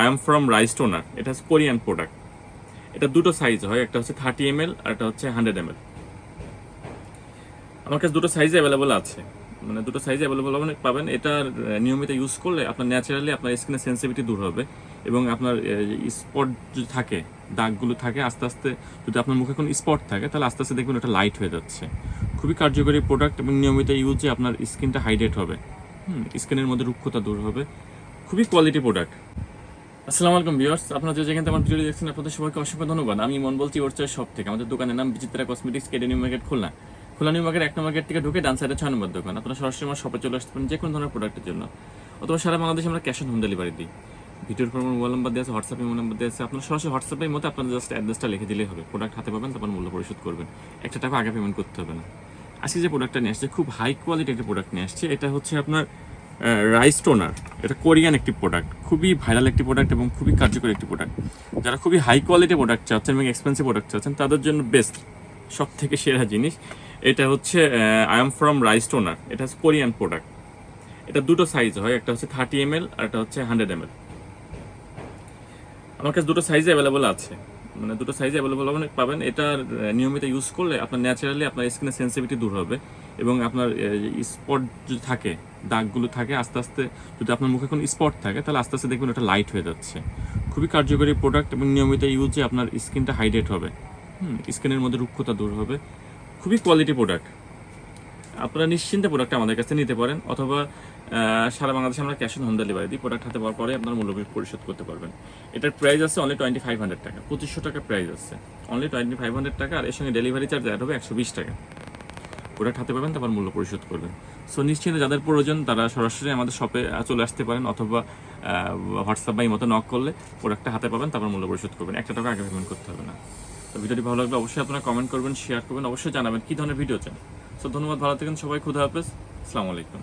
I am from rice toner এটা হচ্ছে Korean product এটা দুটো সাইজ হয়, একটা হচ্ছে থার্টি এম এল আর একটা হচ্ছে হান্ড্রেড এম এল আমার কাছে দুটো সাইজ অ্যাভেলেবল আছে। মানে দুটো সাইজ অ্যাভেলেবল পাবেন, এটা নিয়মিত ইউজ করলে আপনার ন্যাচারালি আপনার স্কিনের সেন্সিটিভিটি দূর হবে এবং আপনার স্পট যদি থাকে, দাগগুলো থাকে, আস্তে আস্তে যদি আপনার মুখে কোনো স্পট থাকে, তাহলে আস্তে আস্তে দেখবেন ওটা লাইট হয়ে যাচ্ছে। খুবই কার্যকরী প্রোডাক্ট এবং নিয়মিত ইউজে আপনার স্কিনটা হাইড্রেট হবে। হুম স্কিনের মধ্যে রুক্ষতা দূর হবে। খুবই কোয়ালিটি প্রোডাক্ট আসসালামু আলাইকুম ভিউয়ার্স, আপনারা যে যেখানে আমার ভিডিও দেখছেন, আপনাদের সবাইকে অসংখ্য ধন্যবাদ। আমি মন বলছি ওর চয়েস সব থেকে। আমাদের দোকানের নাম Bichitra cosmetics, কেডে new market, Khulna. Khulna new market, এক নম্বর গেট থেকে ঢুকে ডান সাইডে ছয় নম্বর দোকান। আপনারা সরাসরি আমার শপে চলে আসতে পারেন যে কোনো ধরনের প্রোডাক্টের জন্য। অথবা সারা বাংলাদেশে আমরা ক্যাশ অন হোম ডেলিভারি দিই। ভিডিওর পর মোবাইল নাম্বার দেওয়া আছে হোয়াটসঅ্যাপে মোবাইল নাম্বার দেওয়া আছে। আপনার সরাসরি হোয়াটসঅ্যাপের মতো আপনার জাস্ট অ্যাড্রেসটা লিখে দিলেই হবে। প্রোডাক্ট হাতে পাবেন, তারপর মূল্য পরিশোধ করবেন। একটা টাকা আগে পেমেন্ট করতে হবে না। আজকে যে প্রোডাক্টটা নিয়ে আসছে, খুব হাই কোয়ালিটি একটা প্রোডাক্ট নিয়ে আসছে। এটা হচ্ছে আপনার রাইস টোনার এটা কোরিয়ান একটি প্রোডাক্ট খুবই ভাইরাল একটি প্রোডাক্ট এবং খুবই কার্যকরী একটি প্রোডাক্ট যারা খুবই হাই কোয়ালিটি প্রোডাক্ট চাচ্ছেন এবং এক্সপেন্সিভ প্রোডাক্ট চাচ্ছেন, তাদের জন্য বেস্ট সব থেকে সেরা জিনিস। এটা হচ্ছে I am from rice toner এটা হচ্ছে কোরিয়ান প্রোডাক্ট এটা দুটো সাইজ হয়, একটা হচ্ছে থার্টি এম এল আর একটা হচ্ছে হান্ড্রেড এম এল আমার কাছে দুটো সাইজে অ্যাভেলেবল আছে। মানে দুটো সাইজে অ্যাভেলেবল পাবেন। এটা নিয়মিত ইউজ করলে আপনার ন্যাচারালি আপনার স্কিনের সেন্সিটিভিটি দূর হবে। এবং আপনার স্পট থাকে, দাগগুলো থাকে, আস্তে আস্তে যদি আপনার মুখে কোনো স্পট থাকে, তাহলে আস্তে আস্তে দেখবেন ওটা লাইট হয়ে যাচ্ছে। খুবই কার্যকরী প্রোডাক্ট এবং নিয়মিত ইউজে আপনার স্কিনটা হাইড্রেট হবে। হুম, স্কিনের মধ্যে রুক্ষতা দূর হবে। খুবই কোয়ালিটি প্রোডাক্ট আপনারা নিশ্চিন্তে প্রোডাক্ট আমাদের কাছে নিতে পারেন অথবা সারা বাংলাদেশে আমরা ক্যাশ অন হোম ডেলিভারি দিই প্রোডাক্ট হাতে পাওয়ার পরে আপনার মূল্য পরিশোধ করতে পারবেন। এটার প্রাইস আছে অনলি টোয়েন্টি ফাইভ হান্ড্রেড টাকা, পঁচিশশো টাকা প্রাইস আছে। অনলি টোয়েন্টি ফাইভ হান্ড্রেড টাকা আর এর সঙ্গে ডেলিভারি চার্জ অ্যাড হবে একশো বিশ টাকা। প্রোডাক্ট হাতে পাবেন, তারপর মূল্য পরিশোধ করবেন। সো নিশ্চিন্তে যাদের প্রয়োজন, তারা সরাসরি আমাদের শপে চলে আসতে পারেন অথবা হোয়াটসঅ্যাপ বা এই মতো নক করলে প্রোডাক্টটা হাতে পাবেন, তারপর মূল্য পরিশোধ করবেন। একটা টাকা আগে পেমেন্ট করতে হবে না। তো ভিডিওটি ভালো লাগলে অবশ্যই আপনারা কমেন্ট করবেন শেয়ার করবেন, অবশ্যই জানাবেন কী ধরনের ভিডিও চান। সো ধন্যবাদ, ভালো থাকেন সবাই, খুদা হাফেজ, আসসালামু আলাইকুম।